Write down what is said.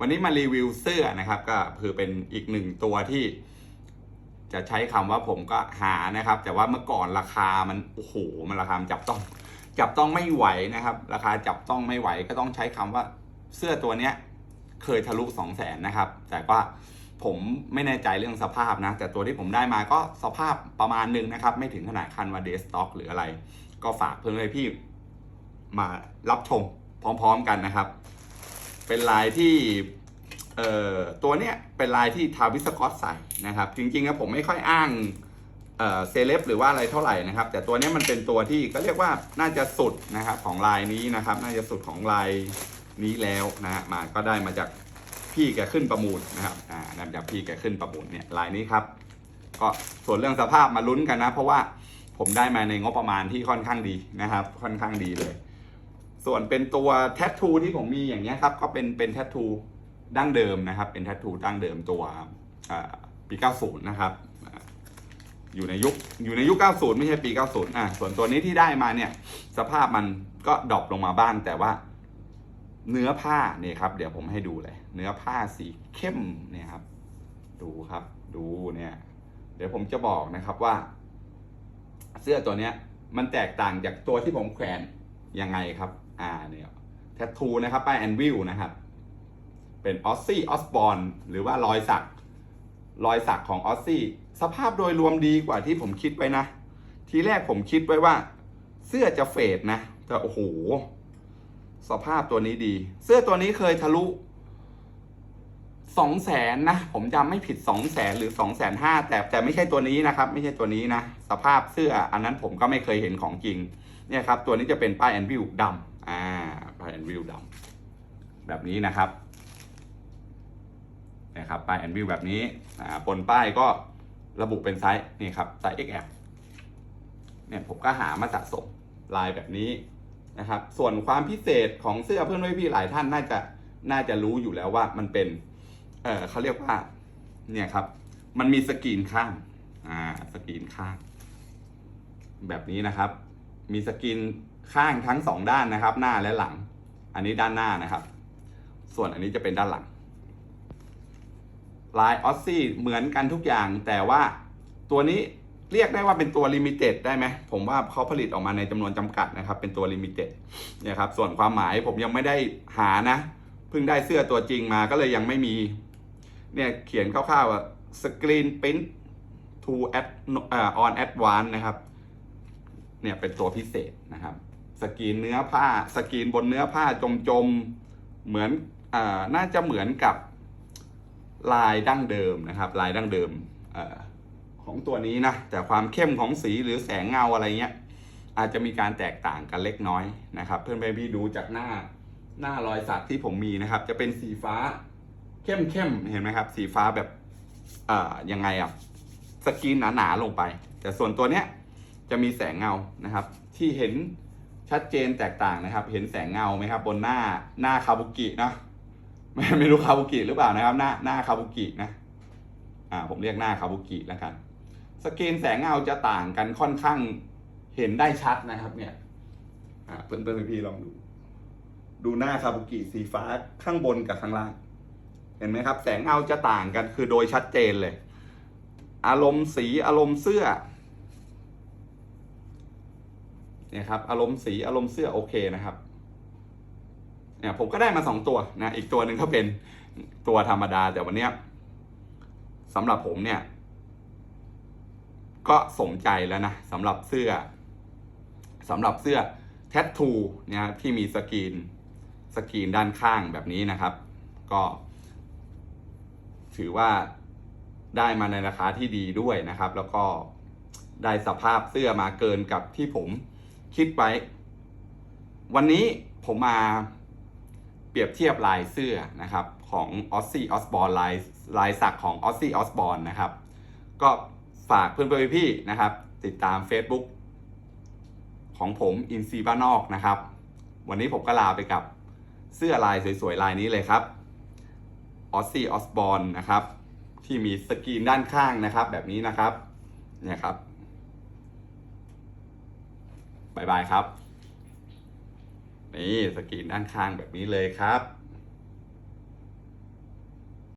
วันนี้มารีวิวเสื้อนะครับ ก็คือเป็นอีกหนึ่งตัวที่ จะใช้คำว่าผมก็หานะครับ แต่ว่าเมื่อก่อนราคามันโอ้โหมันราคาจับต้อง จับต้องไม่ไหวนะครับ ราคาจับต้องไม่ไหวก็ต้องใช้คำว่าเสื้อตัวเนี้ย เคยทะลุ2 0 0แสนนะครับ แต่ว่าผมไม่แน่ใจเรื่องสภาพนะ แต่ตัวที่ผมได้มาก็สภาพประมาณหนึ่งนะครับ ไม่ถึงขนาดคันว่าเดสต็อกหรืออะไร ก็ฝากเพื่อนๆพี่มารับชมพร้อม ๆ กันนะครับ เป็นลายที่เอ่อตัวเนี้ยเป็นลายที่ทาวิสกอตใส่นะครับ จริงๆนะผมไม่ค่อยอ้างเอ่อเซเลบหรือว่าอะไรเท่าไหร่นะครับ แต่ตัวเนี้ยมันเป็นตัวที่ก็เรียกว่าน่าจะสุดนะครับของลายนี้นะครับ น่าจะสุดของลายนี้แล้วนะฮะมาก็ได้มาจากพี่แกขึ้นประมูลนะครับอ่าได้มาจากพี่แกขึ้นประมูลเนี่ยลายนี้ครับ ก็ส่วนเรื่องสภาพมาลุ้นกันนะ เพราะว่าผมได้มาในงบประมาณที่ค่อนข้างดีนะครับ ค่อนข้างดีเลย ส่วนเป็นตัวแท t ทูที่ผมมีอย่างเงี้ยครับก็เป็นเป็นแท t ทูดั้งเดิมนะครับ เป็นแท t ทูดั้งเดิมตัวปี 90 นะครับออยู่ในยุคอยู่ในยุค 90 ไม่ใช่ปี 90 อะส่วนตัวนี้ที่ได้มาเนี่ย สภาพมันก็ดรอปลงมาบ้าง แต่ว่าเนื้อผ้าเนี่ยครับ เดี๋ยวผมให้ดูเลย เนื้อผ้าสีเข้มเนี่ยครับ ดูครับ ดูเนี่ย เดี๋ยวผมจะบอกนะครับว่า เสื้อตัวเนี้ยมันแตกต่างจากตัวที่ผมแขวนยังไงครับ อ่าเนี่ยแทททูนะครับป้ายแอนวิลนะครับ เป็นออสซี่ออสบอนหรือว่ารอยสัก รอยสักของออสซี่สภาพโดยรวมดีกว่าที่ผมคิดไว้นะ ทีแรกผมคิดไว้ว่า เสื้อจะเฟดนะ แต่โอ้โห สภาพตัวนี้ดี เสื้อตัวนี้เคยทะลุสองแสนนะ ผมจำไม่ผิดสองแสนหรือสองแสนห้าแต่แต่ไม่ใช่ตัวนี้นะครับ ไม่ใช่ตัวนี้นะ สภาพเสื้ออันนั้นผมก็ไม่เคยเห็นของจริง เนี่ยครับ ตัวนี้จะเป็นป้ายแอนวิวดำ อ่าป้ายแอนวิวดำแบบนี้นะครับนะครับป้ายแอนวิวแบบนี้อ่าบนป้ายก็ระบุเป็นไซส์นี่ครับไซส์ XL เนี่ยผมก็หามาสะสมลายแบบนี้นะครับ ส่วนความพิเศษของเสื้อเพื่อนพี่หลายท่านน่าจะน่าจะรู้อยู่แล้วว่ามันเป็น เออเขาเรียกว่าเนี่ยครับ มันมีสกรีนข้างอ่าสกรีนข้าง แบบนี้นะครับ มีสกรีน ข้างทั้งสองด้านนะครับ หน้าและหลัง อันนี้ด้านหน้านะครับ ส่วนอันนี้จะเป็นด้านหลัง ลายออสซี่เหมือนกันทุกอย่าง แต่ว่าตัวนี้เรียกได้ว่าเป็นตัวลิมิเต็ดได้ไหมผมว่าเขาผลิตออกมาในจำนวนจำกัดนะครับ เป็นตัวลิมิเต็ดเนี่ยครับ ส่วนความหมายผมยังไม่ได้หานะ เพิ่งได้เสื้อตัวจริงมาก็เลยยังไม่มี เนี่ยเขียนคร่าวๆว่า screen print to add อ่า on advance นะครับ เนี่ยเป็นตัวพิเศษนะครับ สกรีนเนื้อผ้า สกรีนบนเนื้อผ้าจมๆ เหมือนอน่าจะเหมือนกับลายดั้งเดิมนะครับ ลายดั้งเดิมอของตัวนี้นะ แต่ความเข้มของสีหรือแสงเงาอะไรเงี้ย อาจจะมีการแตกต่างกันเล็กน้อยนะครับ เพื่อนๆพี่ดูจากหน้าหน้ารอยสักที่ผมมีนะครับ จะเป็นสีฟ้าเข้มเข้มเห็นไหมครับ สีฟ้าแบบเอ่อยังไงอะสกรีนหนาๆลงไป แต่ส่วนตัวเนี้ยจะมีแสงเงานะครับ ที่เห็น ชัดเจนแตกต่างนะครับ เห็นแสงเงาไหมครับ บนหน้าหน้าคาบุกินะไม่ไม่รู้คาบุกิหรือเปล่านะครับ หน้าหน้าคาบุกินะอ่าผมเรียกหน้าคาบุกิแล้วกันสกรีนแสงเงาจะต่างกันค่อนข้างเห็นได้ชัดนะครับ เนี่ยอ่าเพื่อนๆพี่ลองดู ดูหน้าคาบุกิสีฟ้าข้างบนกับข้างล่าง เห็นไหมครับ แสงเงาจะต่างกันคือโดยชัดเจนเลย อารมณ์สีอารมณ์เสื้อ เนี่ยครับอารมณ์สีอารมณ์เสื้อโอเคนะครับเนี่ยผมก็ได้มาสองตัวนะอีกตัวหนึ่งก็เป็นตัวธรรมดาแต่วันเนี้ยสำหรับผมเนี่ย ก็สมใจแล้วนะสำหรับเสื้อสำหรับเสื้อแท t ทูเนี่ยที่มีสกรีนสกรีนด้านข้างแบบนี้นะครับ ก็ ถือว่าได้มาในราคาที่ดีด้วยนะครับ แล้วก็ได้สภาพเสื้อมาเกินกับที่ผม คิดไว้ วันนี้ผมมาเปรียบเทียบลายเสื้อนะครับของออสซี่ออสบอลลายลายสักของออสซี่ออสบอลนะครับ ก็ฝากเพื่อนๆพี่ๆนะครับ ติดตาม Facebook ของผมอินซีบ้านนอกนะครับ วันนี้ผมก็ลาไปกับเสื้อลายสวยๆ ลายนี้เลยครับออสซี่ออสบอลนะครับ ที่มีสกรีนด้านข้างนะครับ แบบนี้นะครับเนี่ยครับ บายบายครับ นี่สกรีนด้านข้างแบบนี้เลยครับ